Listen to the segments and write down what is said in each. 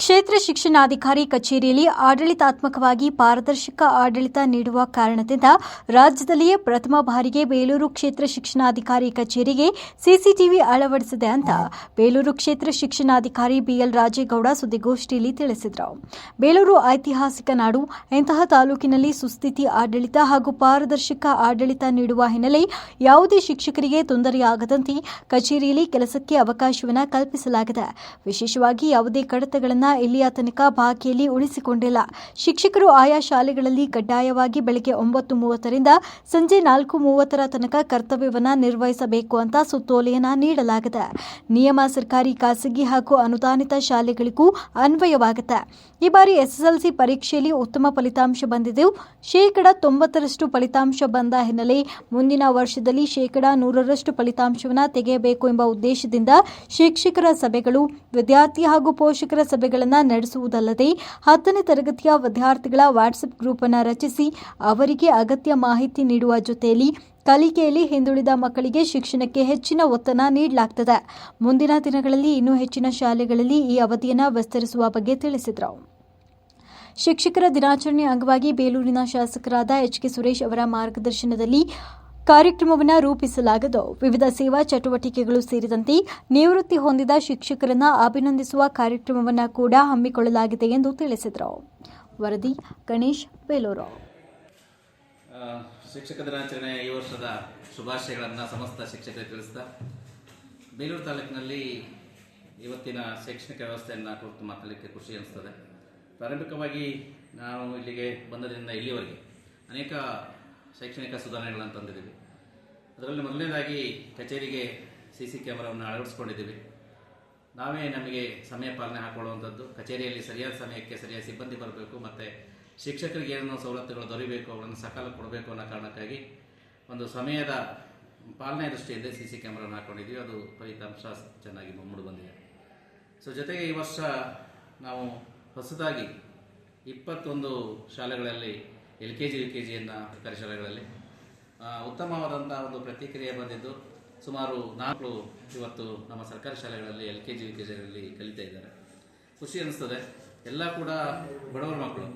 ಕ್ಷೇತ್ರ ಶಿಕ್ಷಣಾಧಿಕಾರಿ ಕಚೇರಿಯಲ್ಲಿ ಆಡಳಿತಾತ್ಮಕವಾಗಿ ಪಾರದರ್ಶಕ ಆಡಳಿತ ನೀಡುವ ಕಾರಣದಿಂದ ರಾಜ್ಯದಲ್ಲಿಯೇ ಪ್ರಥಮ ಬಾರಿಗೆ ಬೇಲೂರು ಕ್ಷೇತ್ರ ಶಿಕ್ಷಣಾಧಿಕಾರಿ ಕಚೇರಿಗೆ ಸಿಸಿಟಿವಿ ಅಳವಡಿಸಿದೆ ಅಂತ ಬೇಲೂರು ಕ್ಷೇತ್ರ ಶಿಕ್ಷಣಾಧಿಕಾರಿ ಬಿಎಲ್ ರಾಜೇಗೌಡ ಸುದ್ದಿಗೋಷ್ಠಿಯಲ್ಲಿ ತಿಳಿಸಿದರು. ಬೇಲೂರು ಐತಿಹಾಸಿಕ ನಾಡು, ಇಂತಹ ತಾಲೂಕಿನಲ್ಲಿ ಸುಸ್ಥಿತಿ ಆಡಳಿತ ಹಾಗೂ ಪಾರದರ್ಶಕ ಆಡಳಿತ ನೀಡುವ ಹಿನ್ನೆಲೆ ಯಾವುದೇ ಶಿಕ್ಷಕರಿಗೆ ತೊಂದರೆಯಾಗದಂತೆ ಕಚೇರಿಯಲ್ಲಿ ಕೆಲಸಕ್ಕೆ ಅವಕಾಶವನ್ನು ಕಲ್ಪಿಸಲಾಗಿದೆ. ವಿಶೇಷವಾಗಿ ಯಾವುದೇ ಕಡತಗಳನ್ನು ಇಲ್ಲಿಯ ತನಕ ಬಾಕಿಯಲ್ಲಿ ಉಳಿಸಿಕೊಂಡಿಲ್ಲ. ಶಿಕ್ಷಕರು ಆಯಾ ಶಾಲೆಗಳಲ್ಲಿ ಕಡ್ಡಾಯವಾಗಿ ಬೆಳಗ್ಗೆ ಒಂಬತ್ತು ಮೂವತ್ತರಿಂದ ಸಂಜೆ ನಾಲ್ಕು ಮೂವತ್ತರ ತನಕ ಕರ್ತವ್ಯವನ್ನು ನಿರ್ವಹಿಸಬೇಕು ಅಂತ ಸುತ್ತೋಲೆಯನ್ನು ನೀಡಲಾಗಿದೆ. ನಿಯಮ ಸರ್ಕಾರಿ ಖಾಸಗಿ ಹಾಗೂ ಅನುದಾನಿತ ಶಾಲೆಗಳಿಗೂ ಅನ್ವಯವಾಗುತ್ತೆ. ಈ ಬಾರಿ ಎಸ್ಎಸ್ಎಲ್ಸಿ ಪರೀಕ್ಷೆಯಲ್ಲಿ ಉತ್ತಮ ಫಲಿತಾಂಶ ಬಂದಿದ್ದು, ಶೇಕಡ ತೊಂಬತ್ತರಷ್ಟು ಫಲಿತಾಂಶ ಬಂದ ಹಿನ್ನೆಲೆ ಮುಂದಿನ ವರ್ಷದಲ್ಲಿ ಶೇಕಡ ನೂರರಷ್ಟು ಫಲಿತಾಂಶವನ್ನು ತೆಗೆಯಬೇಕು ಎಂಬ ಉದ್ದೇಶದಿಂದ ಶಿಕ್ಷಕರ ಸಭೆಗಳು, ವಿದ್ಯಾರ್ಥಿ ಹಾಗೂ ಪೋಷಕರ ಸಭೆಗಳನ್ನು ನಡೆಸುವುದಲ್ಲದೆ ಹತ್ತನೇ ತರಗತಿಯ ವಿದ್ಯಾರ್ಥಿಗಳ ವಾಟ್ಸಪ್ ಗ್ರೂಪ್ ಅನ್ನು ರಚಿಸಿ ಅವರಿಗೆ ಅಗತ್ಯ ಮಾಹಿತಿ ನೀಡುವ ಜೊತೆಯಲ್ಲಿ ಕಲಿಕೆಯಲ್ಲಿ ಹಿಂದುಳಿದ ಮಕ್ಕಳಿಗೆ ಶಿಕ್ಷಣಕ್ಕೆ ಹೆಚ್ಚಿನ ಒತ್ತನ ನೀಡಲಾಗ್ತದೆ. ಮುಂದಿನ ದಿನಗಳಲ್ಲಿ ಇನ್ನೂ ಹೆಚ್ಚಿನ ಶಾಲೆಗಳಲ್ಲಿ ಈ ಅವಧಿಯನ್ನು ವಿಸ್ತರಿಸುವ ಬಗ್ಗೆ ತಿಳಿಸಿದರು. ಶಿಕ್ಷಕರ ದಿನಾಚರಣೆ ಅಂಗವಾಗಿ ಬೇಲೂರಿನ ಶಾಸಕರಾದ ಎಚ್ ಕೆ ಸುರೇಶ್ ಅವರ ಮಾರ್ಗದರ್ಶನದಲ್ಲಿ ಕಾರ್ಯಕ್ರಮವನ್ನು ರೂಪಿಸಲಾಗದು. ವಿವಿಧ ಸೇವಾ ಚಟುವಟಿಕೆಗಳು ಸೇರಿದಂತೆ ನಿವೃತ್ತಿ ಹೊಂದಿದ ಶಿಕ್ಷಕರನ್ನು ಅಭಿನಂದಿಸುವ ಕಾರ್ಯಕ್ರಮವನ್ನು ಕೂಡ ಹಮ್ಮಿಕೊಳ್ಳಲಾಗಿದೆ ಎಂದು ತಿಳಿಸಿದರು. ವರದಿ, ಗಣೇಶ್, ಬೇಲೂರು. ಶಿಕ್ಷಕ ದಿನಾಚರಣೆ ಈ ವರ್ಷದ ಶುಭಾಶಯಗಳನ್ನು ಸಮಸ್ತ ಶಿಕ್ಷಕರಿಗೆ ತಿಳಿಸ್ತಾ, ಬೇಲೂರು ತಾಲೂಕಿನಲ್ಲಿ ಇವತ್ತಿನ ಶೈಕ್ಷಣಿಕ ವ್ಯವಸ್ಥೆಯನ್ನು ಕುರಿತು ಮಾತಾಡಲಿಕ್ಕೆ ಖುಷಿ ಅನಿಸ್ತದೆ. ಪ್ರಾರಂಭಿಕವಾಗಿ ನಾವು ಇಲ್ಲಿಗೆ ಬಂದದಿಂದ ಇಲ್ಲಿವರೆಗೆ ಅನೇಕ ಶೈಕ್ಷಣಿಕ ಸುಧಾರಣೆಗಳನ್ನು ತಂದಿದ್ದೀವಿ. ಅದರಲ್ಲಿ ಮೊದಲನೇದಾಗಿ ಕಚೇರಿಗೆ ಸಿ ಸಿ ಕ್ಯಾಮರಾವನ್ನು ಅಳವಡಿಸ್ಕೊಂಡಿದ್ದೀವಿ. ನಾವೇ ನಮಗೆ ಸಮಯ ಪಾಲನೆ ಹಾಕೊಳ್ಳುವಂಥದ್ದು. ಕಚೇರಿಯಲ್ಲಿ ಸರಿಯಾದ ಸಮಯಕ್ಕೆ ಸರಿಯಾದ ಸಿಬ್ಬಂದಿ ಬರಬೇಕು, ಮತ್ತು ಶಿಕ್ಷಕರಿಗೆ ಏನೋ ಸವಲತ್ತುಗಳು ದೊರೆಯಬೇಕು ಅವುಗಳನ್ನು ಸಕಾಲ ಕೊಡಬೇಕು ಅನ್ನೋ ಕಾರಣಕ್ಕಾಗಿ ಒಂದು ಸಮಯದ ಪಾಲನೆ ದೃಷ್ಟಿಯಿಂದ ಸಿ ಸಿ ಕ್ಯಾಮ್ರಾವನ್ನು ಹಾಕೊಂಡಿದ್ದೀವಿ. ಅದು ಫಲಿತಾಂಶ ಚೆನ್ನಾಗಿ ಮೂಡಿ ಬಂದಿದೆ. ಸೊ ಜೊತೆಗೆ ಈ ವರ್ಷ ನಾವು ಹೊಸದಾಗಿ ಇಪ್ಪತ್ತೊಂದು ಶಾಲೆಗಳಲ್ಲಿ L K G, U K ಜಿಯನ್ನು ಸರ್ಕಾರಿ ಶಾಲೆಗಳಲ್ಲಿ ಉತ್ತಮವಾದಂಥ ಒಂದು ಪ್ರತಿಕ್ರಿಯೆ ಬಂದಿದ್ದು ಸುಮಾರು ನಾಲ್ಕು ಇವತ್ತು ನಮ್ಮ ಸರ್ಕಾರಿ ಶಾಲೆಗಳಲ್ಲಿ L K G, U K ಜಿಗಳಲ್ಲಿ ಕಲಿತಾ ಇದ್ದಾರೆ. ಖುಷಿ ಅನಿಸ್ತದೆ. ಎಲ್ಲ ಕೂಡ ಬಡವರ ಮಕ್ಕಳು.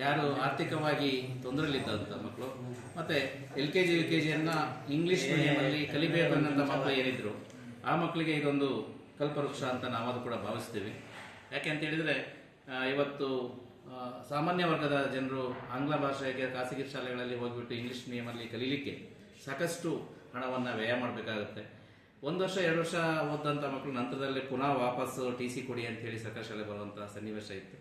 ಯಾರು ಆರ್ಥಿಕವಾಗಿ ತೊಂದರೆಯಲ್ಲಿದ್ದಂಥ ಮಕ್ಕಳು. ಮತ್ತು L K G, U K ಜಿಯನ್ನು English ಮೀಡಿಯಮಲ್ಲಿ ಕಲಿಬೇಕು ಅನ್ನೋಂಥ ಮಕ್ಕಳು ಏನಿದ್ರು, ಆ ಮಕ್ಕಳಿಗೆ ಇದೊಂದು ಕಲ್ಪವೃಕ್ಷ ಅಂತ ನಾವದು ಕೂಡ ಭಾವಿಸ್ತೀವಿ. ಯಾಕೆ ಅಂತ ಹೇಳಿದರೆ ಇವತ್ತು ಸಾಮಾನ್ಯ ವರ್ಗದ ಜನರು ಆಂಗ್ಲ ಭಾಷೆಗೆ ಖಾಸಗಿ ಶಾಲೆಗಳಲ್ಲಿ ಹೋಗಿಬಿಟ್ಟು ಇಂಗ್ಲಿಷ್ ಮೀಡಿಯಮಲ್ಲಿ ಕಲೀಲಿಕ್ಕೆ ಸಾಕಷ್ಟು ಹಣವನ್ನು ವ್ಯಯ ಮಾಡಬೇಕಾಗುತ್ತೆ. ಒಂದು ವರ್ಷ, ಎರಡು ವರ್ಷ ಓದಂಥ ಮಕ್ಕಳು ನಂತರದಲ್ಲಿ ಪುನಃ ವಾಪಸ್ಸು ಟಿ ಸಿ ಕೊಡಿ ಅಂತ ಹೇಳಿ ಸರ್ಕಾರಿ ಶಾಲೆ ಬರುವಂಥ ಸನ್ನಿವೇಶ ಇತ್ತು.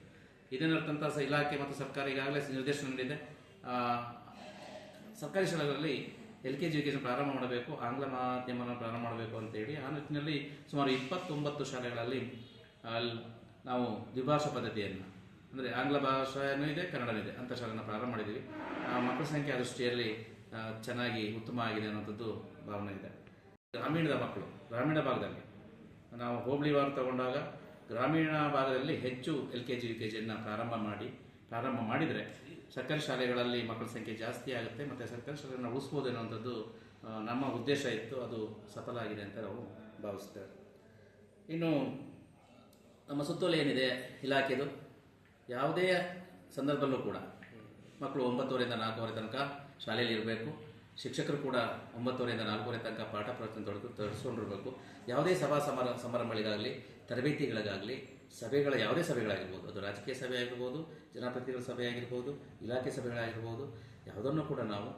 ಇದನ್ನರ್ಥಂಥ ಸಹ ಇಲಾಖೆ ಮತ್ತು ಸರ್ಕಾರ ಈಗಾಗಲೇ ನಿರ್ದೇಶನ ನೀಡಿದೆ. ಸರ್ಕಾರಿ ಶಾಲೆಗಳಲ್ಲಿ ಎಲ್ ಕೆ ಜಿ ಜಿ ಪ್ರಾರಂಭ ಮಾಡಬೇಕು, ಆಂಗ್ಲ ಮಾಧ್ಯಮವನ್ನು ಪ್ರಾರಂಭ ಮಾಡಬೇಕು ಅಂತೇಳಿ ಆ ನಿಟ್ಟಿನಲ್ಲಿ ಸುಮಾರು ಇಪ್ಪತ್ತೊಂಬತ್ತು ಶಾಲೆಗಳಲ್ಲಿ ನಾವು ದ್ವಿಭಾಷಾ ಪದ್ಧತಿಯನ್ನು ಅಂದರೆ ಆಂಗ್ಲ ಭಾಷೆನೂ ಇದೆ, ಕನ್ನಡನೂ ಇದೆ. ಅಂತ ಶಾಲೆಯನ್ನು ಪ್ರಾರಂಭ ಮಾಡಿದ್ದೀವಿ ಮಕ್ಕಳ ಸಂಖ್ಯೆ ದೃಷ್ಟಿಯಲ್ಲಿ ಚೆನ್ನಾಗಿ ಉತ್ತಮ ಆಗಿದೆ ಅನ್ನೋಂಥದ್ದು ಭಾವನೆ ಇದೆ. ಗ್ರಾಮೀಣದ ಮಕ್ಕಳು, ಗ್ರಾಮೀಣ ಭಾಗದಲ್ಲಿ. ನಾವು ಹೋಬಳಿ ವಾರ ತಗೊಂಡಾಗ ಗ್ರಾಮೀಣ ಭಾಗದಲ್ಲಿ ಹೆಚ್ಚು L K G, U K ಜಿಯನ್ನು ಪ್ರಾರಂಭ ಮಾಡಿ, ಪ್ರಾರಂಭ ಮಾಡಿದರೆ ಸರ್ಕಾರಿ ಶಾಲೆಗಳಲ್ಲಿ ಮಕ್ಕಳ ಸಂಖ್ಯೆ ಜಾಸ್ತಿ ಆಗುತ್ತೆ, ಮತ್ತು ಸರ್ಕಾರಿ ಶಾಲೆಯನ್ನು ಉಳಿಸ್ಬೋದು ಅನ್ನೋಂಥದ್ದು ನಮ್ಮ ಉದ್ದೇಶ ಇತ್ತು. ಅದು ಸಫಲ ಆಗಿದೆ ಅಂತ ನಾವು ಭಾವಿಸ್ತೇವೆ. ಇನ್ನು ನಮ್ಮ ಸುತ್ತೋಲೆ ಏನಿದೆ, ಇಲಾಖೆದು? ಯಾವುದೇ ಸಂದರ್ಭದಲ್ಲೂ ಕೂಡ ಮಕ್ಕಳು ಒಂಬತ್ತುವರೆಯಿಂದ ನಾಲ್ಕೂವರೆ ತನಕ ಶಾಲೆಯಲ್ಲಿ ಇರಬೇಕು. ಶಿಕ್ಷಕರು ಕೂಡ ಒಂಬತ್ತುವರೆಯಿಂದ ನಾಲ್ಕೂವರೆ ತನಕ ಪಾಠ ಪ್ರವಚನ ತೊಡೆದು ತೊಡಸ್ಕೊಂಡಿರಬೇಕು ಯಾವುದೇ ಸಭಾ ಸಮಾರ, ಸಮಾರಂಭಗಳಿಗಾಗಲಿ ತರಬೇತಿಗಳಿಗಾಗಲಿ ಸಭೆಗಳ ಯಾವುದೇ ಸಭೆಗಳಾಗಿರ್ಬೋದು, ಅದು ರಾಜಕೀಯ ಸಭೆ ಆಗಿರ್ಬೋದು, ಜನಪ್ರತಿನಿಧಿಗಳ ಸಭೆ ಆಗಿರ್ಬೋದು, ಇಲಾಖೆ ಸಭೆಗಳಾಗಿರ್ಬೋದು, ಯಾವುದನ್ನು ಕೂಡ ನಾವು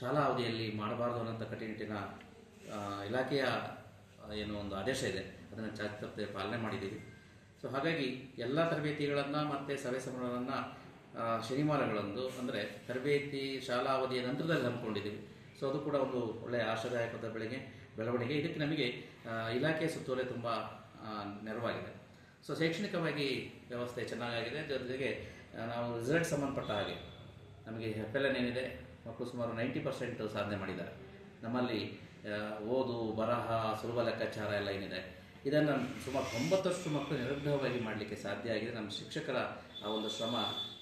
ಶಾಲಾ ಅವಧಿಯಲ್ಲಿ ಮಾಡಬಾರದು ಅನ್ನೋಂಥ ಕಟ್ಟುನಿಟ್ಟಿನ ಇಲಾಖೆಯ ಏನು ಒಂದು ಆದೇಶ ಇದೆ. ಅದನ್ನು ಚಾಚು ಪಾಲನೆ ಮಾಡಿದ್ದೀವಿ. ಸೊ ಹಾಗಾಗಿ ಎಲ್ಲ ತರಬೇತಿಗಳನ್ನು ಮತ್ತು ಸಭೆ ಸಮಾರಂಭಗಳನ್ನು ಶನಿವಾರಗಳಂದು ಅಂದರೆ ತರಬೇತಿ ಶಾಲಾ ಅವಧಿಯ ನಂತರದಲ್ಲಿ ಹಮ್ಮಿಕೊಂಡಿದ್ದೀವಿ. ಸೊ ಅದು ಕೂಡ ಒಂದು ಒಳ್ಳೆಯ ಆಶಾದಾಯಕದ ಬೆಳಗ್ಗೆ ಬೆಳವಣಿಗೆ. ಇದಕ್ಕೆ ನಮಗೆ ಇಲಾಖೆ ಸುತ್ತೋಲೆ ತುಂಬ ನೆರವಾಗಿದೆ. ಸೊ ಶೈಕ್ಷಣಿಕವಾಗಿ ವ್ಯವಸ್ಥೆ ಚೆನ್ನಾಗಾಗಿದೆ. ಜೊತೆಗೆ ನಾವು ರಿಸಲ್ಟ್ ಸಂಬಂಧಪಟ್ಟ ಹಾಗೆ ನಮಗೆ ಎನ್ ಏನಿದೆ, ಮಕ್ಕಳು ಸುಮಾರು ನೈಂಟಿ ಪರ್ಸೆಂಟ್ ಸಾಧನೆ ಮಾಡಿದ್ದಾರೆ. ನಮ್ಮಲ್ಲಿ ಓದು, ಬರಹ, ಸುಲಭ ಲೆಕ್ಕಾಚಾರ ಎಲ್ಲ ಏನಿದೆ ಇದನ್ನು ಸುಮಾರು ತೊಂಬತ್ತಷ್ಟು ಮಕ್ಕಳು ನಿರರ್ಧವಾಗಿ ಮಾಡಲಿಕ್ಕೆ ಸಾಧ್ಯ ಆಗಿದೆ. ನಮ್ಮ ಶಿಕ್ಷಕರ ಆ ಒಂದು ಶ್ರಮ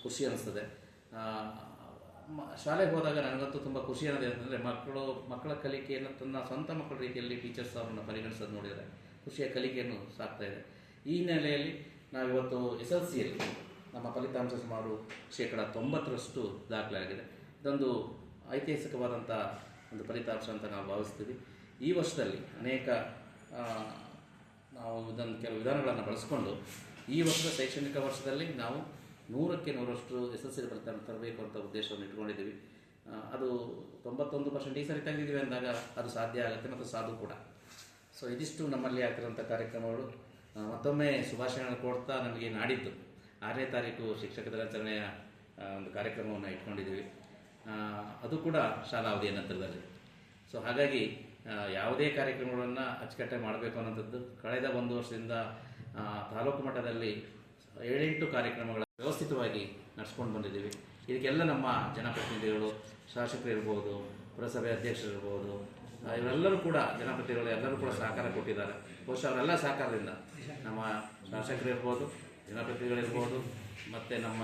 ಖುಷಿ ಅನಿಸ್ತದೆ. ಶಾಲೆಗೆ ಹೋದಾಗ ನನಗಂತೂ ತುಂಬ ಖುಷಿ ಅನ್ನೋದು ಏನಂದರೆ ಮಕ್ಕಳು, ಮಕ್ಕಳ ಕಲಿಕೆಯನ್ನು ತನ್ನ ಸ್ವಂತ ಮಕ್ಕಳ ರೀತಿಯಲ್ಲಿ ಟೀಚರ್ಸ್ ಅವರನ್ನು ಪರಿಗಣಿಸೋದು ನೋಡಿದರೆ ಖುಷಿಯ ಕಲಿಕೆಯನ್ನು ಸಾಕ್ತಾ ಇದೆ. ಈ ಹಿನ್ನೆಲೆಯಲ್ಲಿ ನಾವಿವತ್ತು ಎಸ್ ಎಲ್ ಸಿಯಲ್ಲಿ ನಮ್ಮ ಫಲಿತಾಂಶ ಸುಮಾರು ಶೇಕಡ ತೊಂಬತ್ತರಷ್ಟು ದಾಖಲಾಗಿದೆ ಇದೊಂದು ಐತಿಹಾಸಿಕವಾದಂಥ ಒಂದು ಫಲಿತಾಂಶ ಅಂತ ನಾವು ಭಾವಿಸ್ತೀವಿ. ಈ ವರ್ಷದಲ್ಲಿ ಅನೇಕ ನಾವು ಇದನ್ನು ಕೆಲವು ವಿಧಾನಗಳನ್ನು ಬಳಸಿಕೊಂಡು ಈ ವರ್ಷದ ಶೈಕ್ಷಣಿಕ ವರ್ಷದಲ್ಲಿ ನಾವು ನೂರಕ್ಕೆ ನೂರಷ್ಟು ಸಿ ಫಲಿತಾಂಶ ತರಬೇಕು ಅಂತ ಉದ್ದೇಶವನ್ನು ಇಟ್ಕೊಂಡಿದ್ದೀವಿ ಅದು ತೊಂಬತ್ತೊಂದು ಪರ್ಸೆಂಟ್ ಈ ಸರಿ ತೆಗೆದಿದ್ದೀವಿ ಅಂದಾಗ ಅದು ಸಾಧ್ಯ ಆಗುತ್ತೆ ಮತ್ತು ಸಾಧು ಕೂಡ. ಸೊ ಇದಿಷ್ಟು ನಮ್ಮಲ್ಲಿ ಆಗ್ತಿರೋಂಥ ಕಾರ್ಯಕ್ರಮಗಳು. ಮತ್ತೊಮ್ಮೆ ಶುಭಾಶಯಗಳನ್ನು ಕೊಡ್ತಾ ನಮಗೆ ನಾಡಿದ್ದು ಆರನೇ ತಾರೀಕು ಶಿಕ್ಷಕ ದಿನಾಚರಣೆಯ ಒಂದು ಕಾರ್ಯಕ್ರಮವನ್ನು ಇಟ್ಕೊಂಡಿದ್ದೀವಿ. ಅದು ಕೂಡ ಶಾಲಾ ಅವಧಿಯ ನಂತರದಲ್ಲಿ. ಸೊ ಹಾಗಾಗಿ ಯಾವುದೇ ಕಾರ್ಯಕ್ರಮಗಳನ್ನು ಅಚ್ಚುಕಟ್ಟಾಗಿ ಮಾಡಬೇಕು ಅನ್ನೋಂಥದ್ದು ಕಳೆದ ಒಂದು ವರ್ಷದಿಂದ ತಾಲೂಕು ಮಟ್ಟದಲ್ಲಿ ಏಳೆಂಟು ಕಾರ್ಯಕ್ರಮಗಳ ವ್ಯವಸ್ಥಿತವಾಗಿ ನಡೆಸ್ಕೊಂಡು ಬಂದಿದ್ದೀವಿ. ಇದಕ್ಕೆಲ್ಲ ನಮ್ಮ ಜನಪ್ರತಿನಿಧಿಗಳು, ಶಾಸಕರು ಇರ್ಬೋದು, ಪುರಸಭೆ ಅಧ್ಯಕ್ಷರು ಇರ್ಬೋದು ಇವರೆಲ್ಲರೂ ಕೂಡ ಜನಪ್ರತಿನಿಧಿಗಳು ಎಲ್ಲರೂ ಕೂಡ ಸಹಕಾರ ಕೊಟ್ಟಿದ್ದಾರೆ. ಬಹುಶಃ ಅವರೆಲ್ಲ ಸಹಕಾರದಿಂದ ನಮ್ಮ ಶಾಸಕರು ಇರ್ಬೋದು ಜನಪ್ರತಿನಿಧಿಗಳಿರ್ಬೋದು ಮತ್ತು ನಮ್ಮ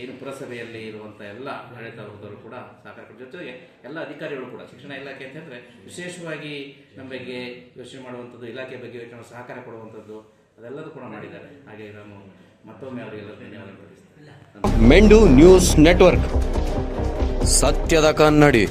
ಏನು ಪುರಸಭೆಯಲ್ಲಿ ಇರುವಂಥ ಎಲ್ಲ ಆಡಳಿತ ವರ್ಗದವರು ಕೂಡ ಸಹಕಾರ ಕೊಡ ಜೊತೆಗೆ ಎಲ್ಲ ಅಧಿಕಾರಿಗಳು ಕೂಡ, ಶಿಕ್ಷಣ ಇಲಾಖೆ ಅಂತಂದರೆ ವಿಶೇಷವಾಗಿ ನಮ್ಮ ಬಗ್ಗೆ ಯೋಚನೆ ಮಾಡುವಂಥದ್ದು, ಇಲಾಖೆ ಬಗ್ಗೆ ಯೋಚನೆ ಸಹಕಾರ ಕೊಡುವಂಥದ್ದು, ಅದೆಲ್ಲದೂ ಕೂಡ ಮಾಡಿದ್ದಾರೆ. ಹಾಗೆ ನಾನು ಮತ್ತೊಮ್ಮೆ ಅವರಿಗೆಲ್ಲ ಧನ್ಯವಾದ ಮೆಂಡು ನ್ಯೂಸ್ ನೆಟ್ವರ್ಕ್. ಸತ್ಯದ ಕನ್ನಡಿ.